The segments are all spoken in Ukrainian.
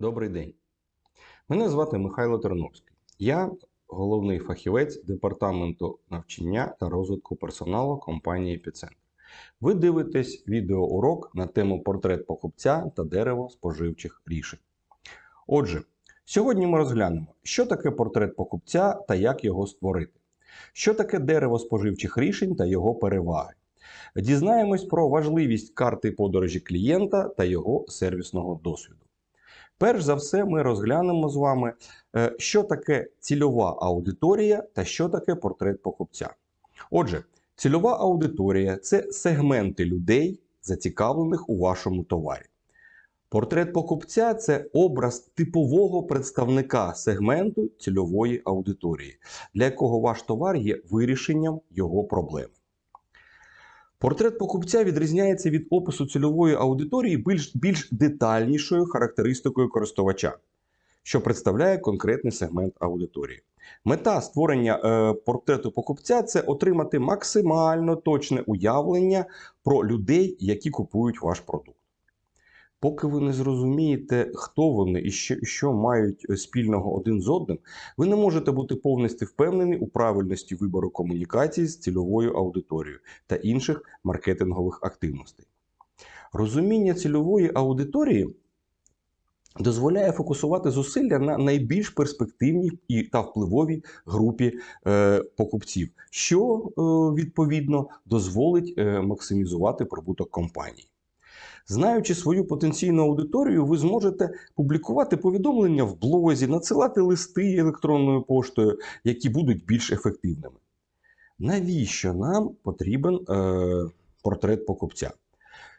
Добрий день. Мене звати Михайло Терновський. Я головний фахівець департаменту навчання та розвитку персоналу компанії Епіцентр. Ви дивитесь відеоурок на тему портрет покупця та дерево споживчих рішень. Отже, сьогодні ми розглянемо, що таке портрет покупця та як його створити, що таке дерево споживчих рішень та його переваги. Дізнаємось про важливість карти подорожі клієнта та його сервісного досвіду. Перш за все, ми розглянемо з вами, е, що таке цільова аудиторія та що таке портрет покупця. Отже, цільова аудиторія це сегменти людей, зацікавлених у вашому товарі. Портрет покупця це образ типового представника сегменту цільової аудиторії, для якого ваш товар є вирішенням його проблеми. Портрет покупця відрізняється від опису цільової аудиторії більш, більш детальнішою характеристикою користувача, що представляє конкретний сегмент аудиторії. Мета створення е, портрету покупця це отримати максимально точне уявлення про людей, які купують ваш продукт. Поки ви не зрозумієте, хто вони і що, що мають е, спільного один з одним, ви не можете бути повністю впевнені у правильності вибору комунікації з цільовою аудиторією та інших маркетингових активностей. Розуміння цільової аудиторії дозволяє фокусувати зусилля на найбільш перспективній і та впливовій групі е, покупців, що е, відповідно дозволить е, максимізувати прибуток компанії. Знаючи свою потенційну аудиторію, ви зможете публікувати повідомлення в блозі, надсилати листи електронною поштою, які будуть більш ефективними. Навіщо нам потрібен е, портрет покупця?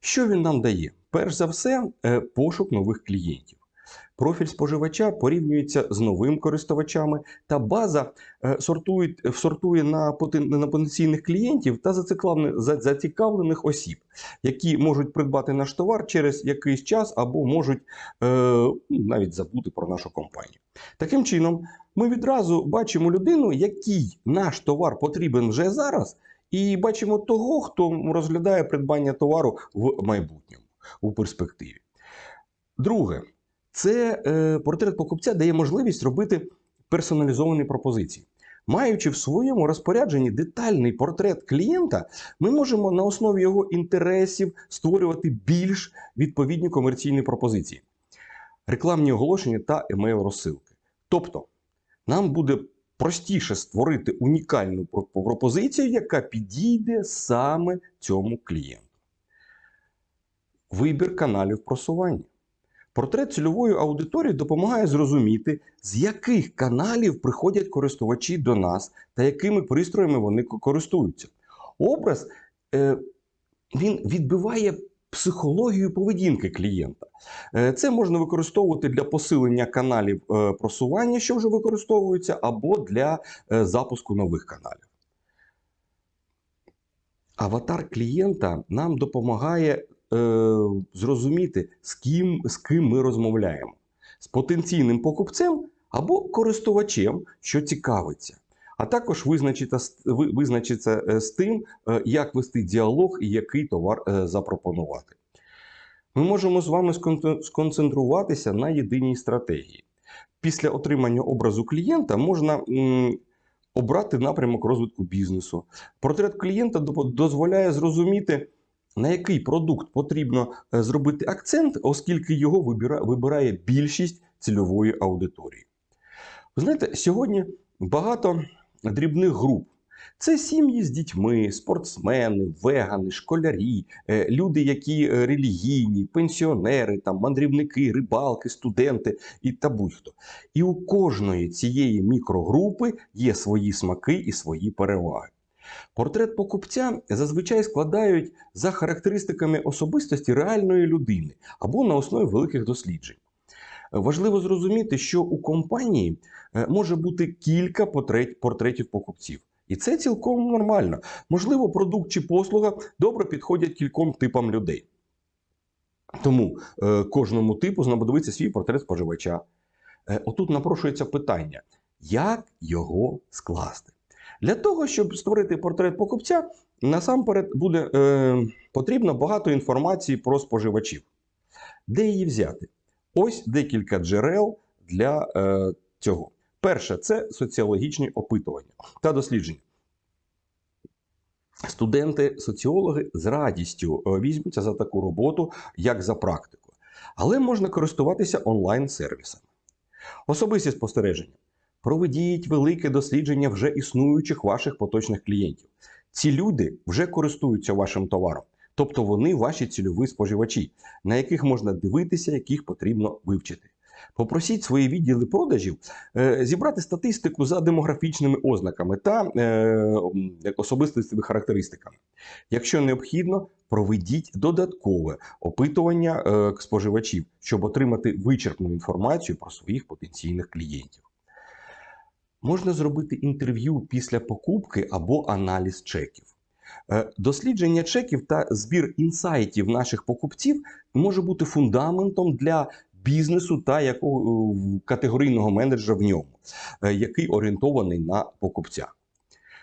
Що він нам дає? Перш за все, е, пошук нових клієнтів. Профіль споживача порівнюється з новими користувачами, та база е, сортує, сортує на, потенційних клієнтів та зацікавлених, осіб, які можуть придбати наш товар через якийсь час або можуть е, ну, навіть забути про нашу компанію. Таким чином, ми відразу бачимо людину, якій наш товар потрібен вже зараз, і бачимо того, хто розглядає придбання товару в майбутньому, у перспективі. Друге, це е, портрет покупця дає можливість робити персоналізовані пропозиції. Маючи в своєму розпорядженні детальний портрет клієнта, ми можемо на основі його інтересів створювати більш відповідні комерційні пропозиції, рекламні оголошення та емейл розсилки. Тобто, нам буде простіше створити унікальну пропозицію, яка підійде саме цьому клієнту. Вибір каналів просування. Портрет цільової аудиторії допомагає зрозуміти, з яких каналів приходять користувачі до нас та якими пристроями вони користуються. Образ е, він відбиває психологію поведінки клієнта. Е, Це можна використовувати для посилення каналів е, просування, що вже використовуються, або для запуску нових каналів. Аватар клієнта нам допомагає зрозуміти, з ким, з ким ми розмовляємо: з потенційним покупцем або користувачем, що цікавиться. А також визначиться, з- е, тим, е, як вести діалог і який товар е, запропонувати. Ми можемо з вами сконцентруватися на єдиній стратегії. Після отримання образу клієнта можна обрати напрямок розвитку бізнесу. Портрет клієнта дозволяє зрозуміти, на який продукт потрібно е, зробити акцент, оскільки його вибирає більшість цільової аудиторії. Ви знаєте, сьогодні багато дрібних груп. Це сім'ї з дітьми, спортсмени, вегани, школярі, е, люди, які е, релігійні, пенсіонери, там, мандрівники, рибалки, студенти і та будь-хто. І у кожної цієї мікрогрупи є свої смаки і свої переваги. Портрет покупця зазвичай складають за характеристиками особистості реальної людини або на основі великих досліджень. Важливо зрозуміти, що у компанії е, може бути кілька портретів покупців. І це цілком нормально. Можливо, продукт чи послуга добре підходять кільком типам людей. Тому е, кожному типу знадобиться свій портрет споживача. Е, отут напрошується питання: як його скласти? Для того, щоб створити портрет покупця, насамперед буде е, потрібно багато інформації про споживачів. Де її взяти? Ось декілька джерел для е, цього. Перше це соціологічні опитування та дослідження. Студенти-соціологи з радістю е, візьмуться за таку роботу, як за практику. Але можна користуватися онлайн-сервісами. Особисті спостереження. Проведіть велике дослідження вже існуючих ваших поточних клієнтів. Ці люди вже користуються вашим товаром, тобто вони ваші цільові споживачі, на яких можна дивитися, яких потрібно вивчити. Попросіть свої відділи продажів е, зібрати статистику за демографічними ознаками та е, особистими характеристиками. Якщо необхідно, проведіть додаткове опитування е, споживачів, щоб отримати вичерпну інформацію про своїх потенційних клієнтів. Можна зробити інтерв'ю після покупки або аналіз чеків. Е, Дослідження чеків та збір інсайтів наших покупців може бути фундаментом для бізнесу та якого е, категорійного менеджера в ньому, е, який орієнтований на покупця.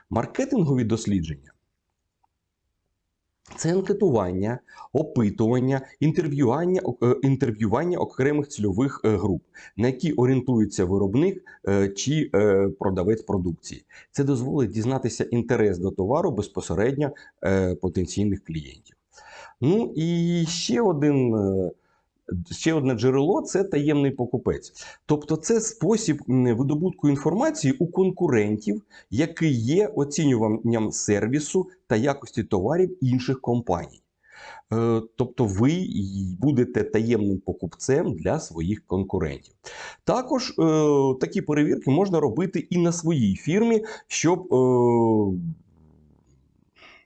Маркетингові дослідження це анкетування, опитування, інтерв'ювання, е, інтерв'ювання окремих цільових е, груп, на які орієнтується виробник е, чи продавець продукції. Це дозволить дізнатися інтерес до товару безпосередньо потенційних клієнтів. Ну і ще один. Ще одне джерело це таємний покупець. Тобто, це спосіб видобутку інформації у конкурентів, який є оцінюванням сервісу та якості товарів інших компаній. Е, Тобто ви будете таємним покупцем для своїх конкурентів. Також е, такі перевірки можна робити і на своїй фірмі, щоб е,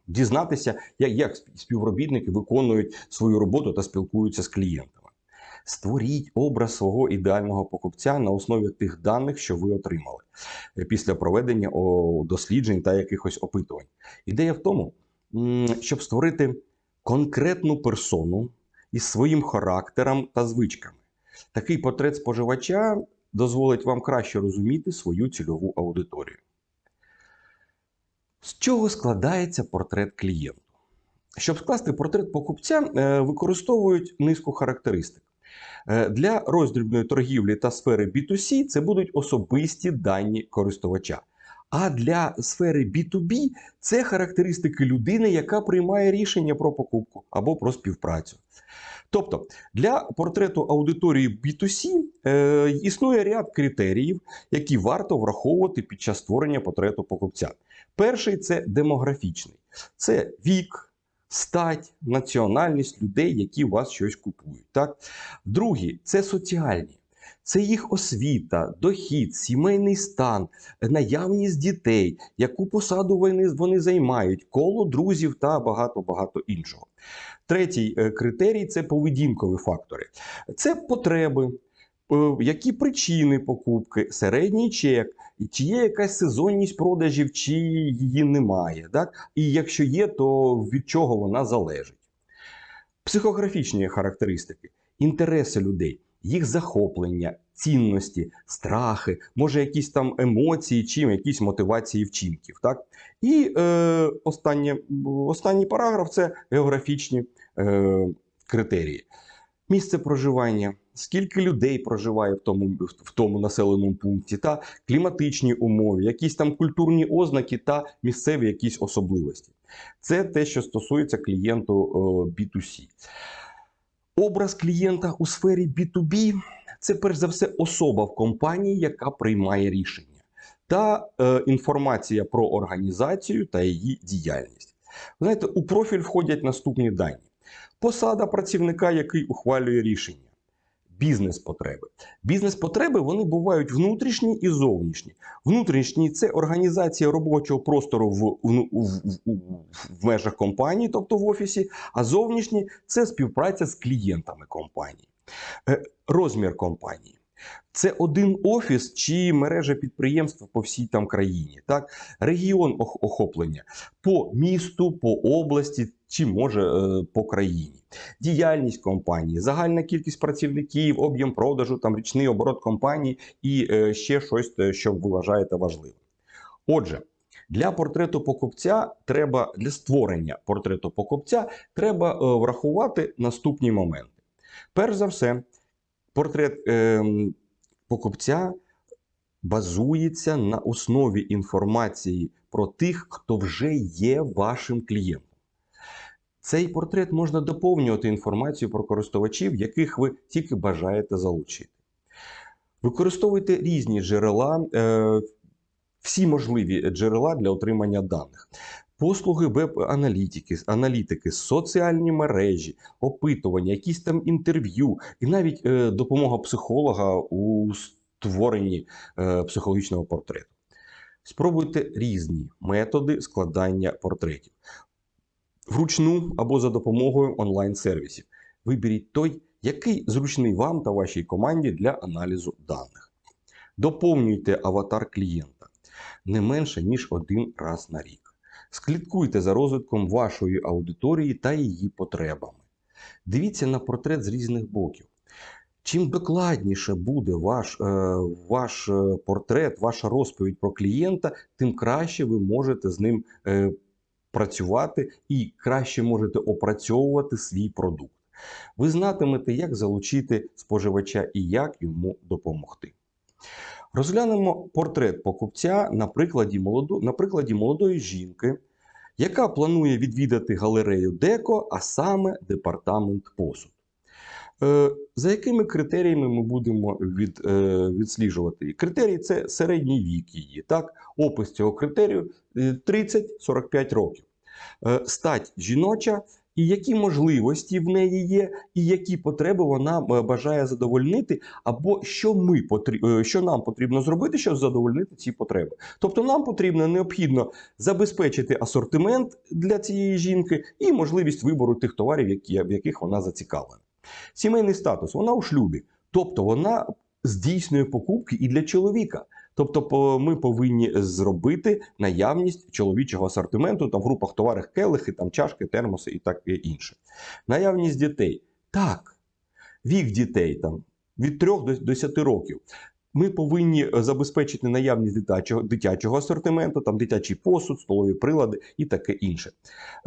дізнатися, як, як співробітники виконують свою роботу та спілкуються з клієнтами. Створіть образ свого ідеального покупця на основі тих даних, що ви отримали е, після проведення досліджень та якихось опитувань. Ідея в тому, щоб створити конкретну персону із своїм характером та звичками. Такий портрет споживача дозволить вам краще розуміти свою цільову аудиторію. З чого складається портрет клієнту? Щоб скласти портрет покупця, е, використовують низку характеристик. Е, Для роздрібної торгівлі та сфери B2C це будуть особисті дані користувача. А для сфери B2B це характеристики людини, яка приймає рішення про покупку або про співпрацю. Тобто для портрету аудиторії B2C е, існує ряд критеріїв, які варто враховувати під час створення портрету покупця. Перший це демографічний, це вік, стать, національність людей, які у вас щось купують. Так? Другий це соціальні. Це їх освіта, дохід, сімейний стан, наявність дітей, яку посаду вони, вони займають, коло друзів та багато-багато іншого. Третій е, критерій це поведінкові фактори. Це потреби, які причини покупки, середній чек, чи є якась сезонність продажів, чи її немає. Так? І якщо є, то від чого вона залежить. Психографічні характеристики, інтереси людей, їх захоплення, цінності, страхи, може якісь там емоції, чи якісь мотивації вчинків. Так? І е, останнє, останній параграф це географічні е, критерії. Місце проживання, скільки людей проживає в тому, в тому населеному пункті, та кліматичні умови, якісь там культурні ознаки та місцеві якісь особливості. Це те, що стосується клієнту е, B2C. Образ клієнта у сфері B2B це перш за все особа в компанії, яка приймає рішення, та е, інформація про організацію та її діяльність. Знаєте, у профіль входять наступні дані: посада працівника, який ухвалює рішення. Бізнес-потреби. Бізнес-потреби вони бувають внутрішні і зовнішні. Внутрішні це організація робочого простору в, в, в, в, межах компанії, тобто в офісі, а зовнішні це співпраця з клієнтами компанії. Е, Розмір компанії. Це один офіс чи мережа підприємств по всій там країні. Так? Регіон охоплення по місту, по області чи може е, по країні. Діяльність компанії, загальна кількість працівників, об'єм продажу, там річний оборот компанії і е, ще щось, е, що ви вважаєте важливим. Отже, для портрету покупця треба для створення портрету покупця треба врахувати наступні моменти. Перш за все, портрет ем, покупця базується на основі інформації про тих, хто вже є вашим клієнтом. Цей портрет можна доповнювати інформацією про користувачів, яких ви тільки бажаєте залучити. Використовуйте різні джерела, е, всі можливі джерела для отримання даних. Послуги веб-аналітики, аналітики, соціальні мережі, опитування, якісь там інтерв'ю, і навіть е, допомога психолога у створенні е, психологічного портрету. Спробуйте різні методи складання портретів вручну або за допомогою онлайн-сервісів. Виберіть той, який зручний вам та вашій команді для аналізу даних. Доповнюйте аватар клієнта не менше, ніж один раз на рік. Слідкуйте за розвитком вашої аудиторії та її потребами. Дивіться на портрет з різних боків. Чим докладніше буде ваш, е, ваш е, портрет, ваша розповідь про клієнта, тим краще ви можете з ним е, працювати і краще можете опрацьовувати свій продукт. Ви знатимете, як залучити споживача і як йому допомогти. Розглянемо портрет покупця на прикладі, молоду, на прикладі молодої жінки, яка планує відвідати галерею Деко, а саме департамент посуд. Е, За якими критеріями ми будемо від, е, відсліджувати? Критерій це середній вік її. Так? Опис цього критерію е, 30-45 років. Е, Стать жіноча, і які можливості в неї є, і які потреби вона е, бажає задовольнити, або що, ми е, що нам потрібно зробити, щоб задовольнити ці потреби. Тобто нам потрібно необхідно забезпечити асортимент для цієї жінки і можливість вибору тих товарів, які, в яких вона зацікавлена. Сімейний статус, вона у шлюбі, тобто вона здійснює покупки і для чоловіка. Тобто, ми повинні зробити наявність чоловічого асортименту там в групах товарів келихи, там чашки, термоси і так і інше. Наявність дітей. Так, вік дітей там від 3 до 10 років. Ми повинні е, забезпечити наявність дитячого, дитячого асортименту, там дитячий посуд, столові прилади і таке інше.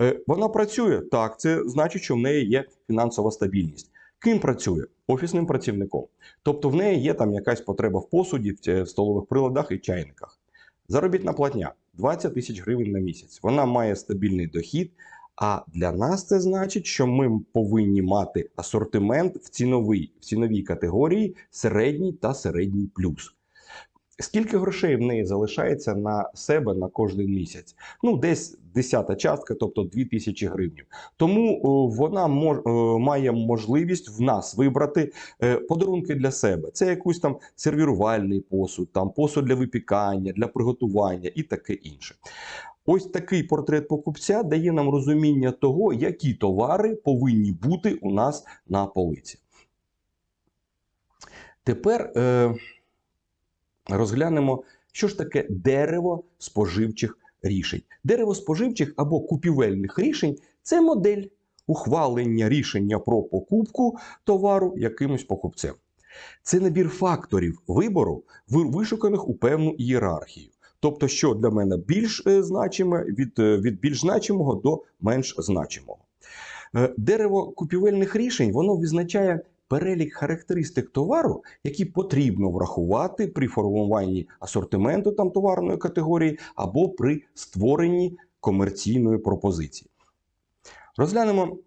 Е, Вона працює так, це значить, що в неї є фінансова стабільність. Ким працює? Офісним працівником. Тобто в неї є там якась потреба в посуді, в столових приладах і чайниках. Заробітна платня 20 тисяч гривень на місяць. Вона має стабільний дохід. А для нас це значить, що ми повинні мати асортимент в ціновій, в ціновій категорії середній та середній плюс. Скільки грошей в неї залишається на себе на кожен місяць? Ну, десь десята частка, тобто 2 тисячі гривень. Тому вона мож, має можливість в нас вибрати е, подарунки для себе. Це якийсь там сервірувальний посуд, там посуд для випікання, для приготування і таке інше. Ось такий портрет покупця дає нам розуміння того, які товари повинні бути у нас на полиці. Тепер е, розглянемо, що ж таке дерево споживчих рішень. Дерево споживчих або купівельних рішень це модель ухвалення рішення про покупку товару якимось покупцем. Це набір факторів вибору, вишуканих у певну ієрархію. Тобто, що для мене більш е, значиме від, е, від більш значимого до менш значимого. Е, Дерево купівельних рішень воно визначає перелік характеристик товару, які потрібно врахувати при формуванні асортименту там товарної категорії або при створенні комерційної пропозиції. Розглянемо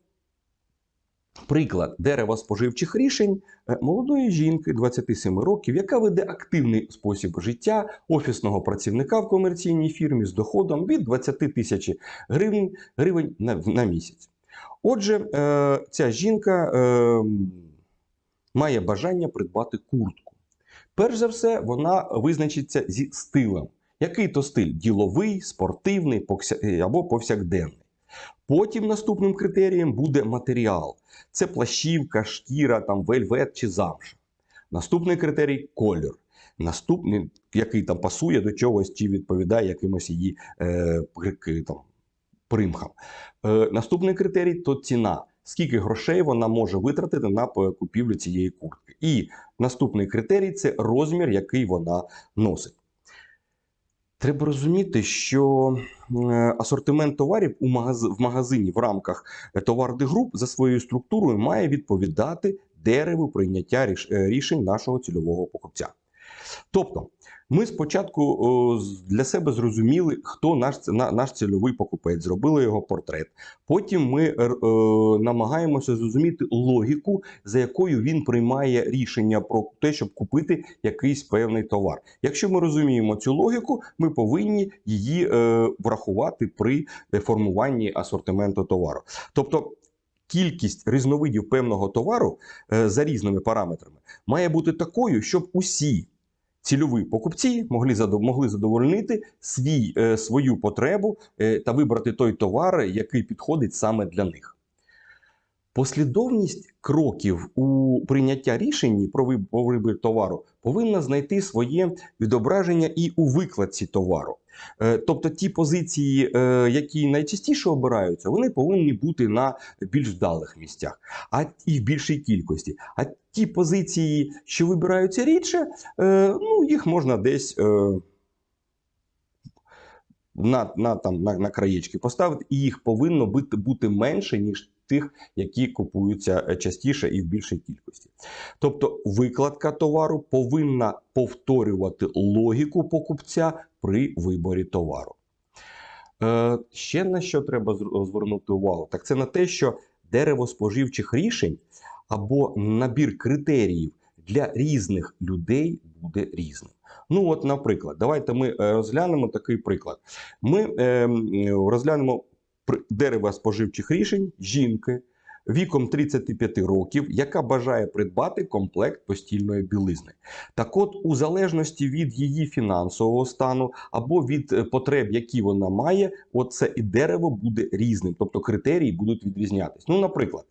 приклад дерева споживчих рішень е, молодої жінки 27 років, яка веде активний спосіб життя офісного працівника в комерційній фірмі з доходом від 20 тисяч гривень, гривень на, на місяць. Отже, е, ця жінка е, має бажання придбати куртку. Перш за все, вона визначиться зі стилем. Який то стиль? Діловий, спортивний або повсякденний. Потім наступним критерієм буде матеріал. Це плащівка, шкіра, там, вельвет чи замша. Наступний критерій колір. Наступний, який там пасує до чогось чи відповідає якимось її е, там, примхам. Е, наступний критерій то ціна. Скільки грошей вона може витратити на купівлю цієї куртки. І наступний критерій це розмір, який вона носить. Треба розуміти, що е, асортимент товарів в магазині в рамках е, товарних груп за своєю структурою має відповідати дереву прийняття е, рішень нашого цільового покупця. Тобто, ми спочатку для себе зрозуміли, хто наш, наш цільовий покупець, зробили його портрет. Потім ми е, е, намагаємося зрозуміти логіку, за якою він приймає рішення про те, щоб купити якийсь певний товар. Якщо ми розуміємо цю логіку, ми повинні її е, врахувати при формуванні асортименту товару. Тобто. Кількість різновидів певного товару за різними параметрами має бути такою, щоб усі цільові покупці могли могли задовольнити свій, е, свою потребу е, та вибрати той товар, який підходить саме для них. Послідовність кроків у прийняття рішень про вибір товару повинна знайти своє відображення і у викладці товару. Е, Тобто ті позиції, е, які найчастіше обираються, вони повинні бути на більш вдалих місцях, а і в більшій кількості. А ті позиції, що вибираються рідше, е, ну, їх можна десь на, на, там, на, на краєчки поставити, і їх повинно бути, бути менше, ніж тих, які купуються е, частіше і в більшій кількості. Тобто викладка товару повинна повторювати логіку покупця при виборі товару. Е, ще на що треба звернути увагу? Так це на те, що дерево споживчих рішень або набір критеріїв для різних людей буде різним. Ну, от, наприклад, давайте ми е, розглянемо такий приклад. Ми е, розглянемо дерево споживчих рішень жінки віком 35 років, яка бажає придбати комплект постільної білизни. Так от, у залежності від її фінансового стану або від е, потреб, які вона має, от це і дерево буде різним, тобто критерії будуть відрізнятись. Ну, наприклад,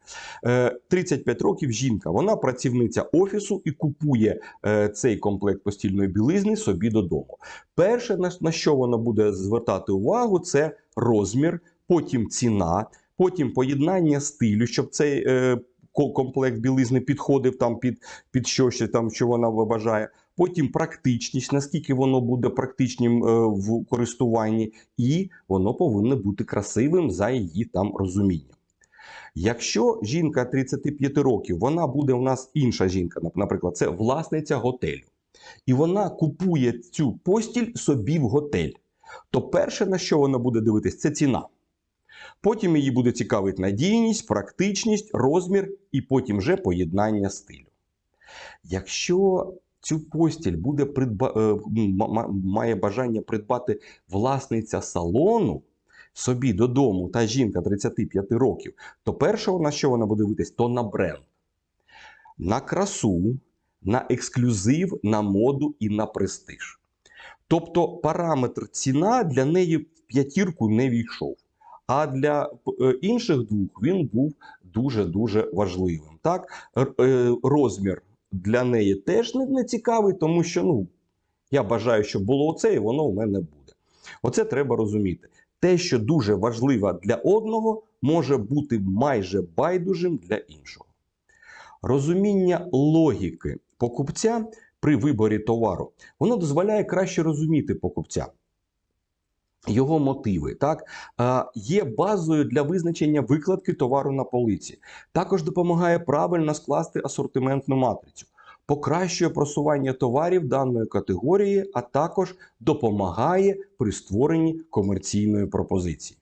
е, 35 років жінка, вона працівниця офісу і купує е, цей комплект постільної білизни собі додому. Перше, на що вона буде звертати увагу, це розмір, потім ціна, потім поєднання стилю, щоб цей е, комплект білизни підходив там під, під що ще там, що вона вважає. Потім практичність, наскільки воно буде практичним е, в користуванні, і воно повинно бути красивим за її там розумінням. Якщо жінка 35 років, вона буде у нас інша жінка, наприклад, це власниця готелю, і вона купує цю постіль собі в готель, то перше, на що вона буде дивитись, це ціна. Потім її буде цікавити надійність, практичність, розмір і потім вже поєднання стилю. Якщо цю постіль буде придба... е, має бажання придбати власниця салону собі додому та жінка 35 років, то перше, на що вона буде дивитись, то на бренд, на красу, на ексклюзив, на моду і на престиж. Тобто параметр ціна для неї в п'ятірку не війшов. А для е, інших двох він був дуже-дуже важливим. Так? Е, Розмір для неї теж не, цікавий, тому що ну, я бажаю, щоб було оце, і воно у мене буде. Оце треба розуміти. Те, що дуже важливо для одного, може бути майже байдужим для іншого. Розуміння логіки покупця при виборі товару воно дозволяє краще розуміти покупця. Його мотиви так є базою для визначення викладки товару на полиці. Також допомагає правильно скласти асортиментну матрицю, покращує просування товарів даної категорії, а також допомагає при створенні комерційної пропозиції.